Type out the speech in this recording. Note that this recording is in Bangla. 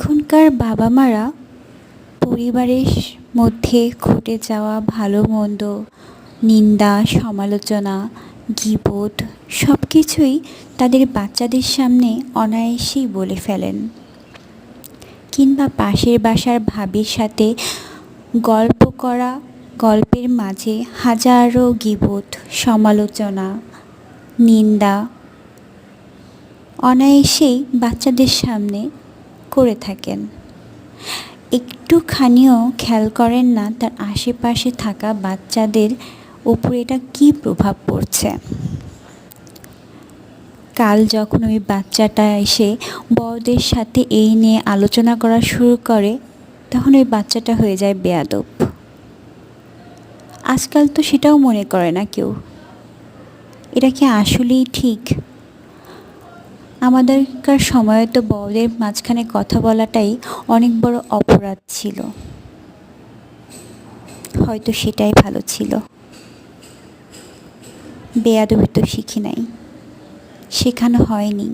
এখনকার বাবা মারা পরিবারের মধ্যে ঘটে যাওয়া ভালো মন্দ নিন্দা, সমালোচনা গীবত সব কিছুই তাদের বাচ্চাদের সামনে অনায়াসেই বলে ফেলেন। কিংবা পাশের বাসার ভাবির সাথে গল্প করা, গল্পের মাঝে হাজারো গীবত সমালোচনা, নিন্দা অনায়াসেই বাচ্চাদের সামনে করে থাকেন। একটুখানিও খেয়াল করেন না তার আশেপাশে থাকা বাচ্চাদের উপরে এটা কী প্রভাব পড়ছে। কাল যখন ওই বাচ্চাটা এসে বড়দের সাথে এই নিয়ে আলোচনা করা শুরু করে, তখন ওই বাচ্চাটা হয়ে যায় বেয়াদব। আজকাল তো সেটাও মনে করে না কেউ। এটা কি আসলেই ঠিক? আমাদেরকার সময় তো বউদের মাঝখানে কথা বলাটাই অনেক বড় অপরাধ ছিল। হয়তো সেটাই ভালো ছিল। বেয়াদবি তো শিখি নাই। শেখানো হয়নি।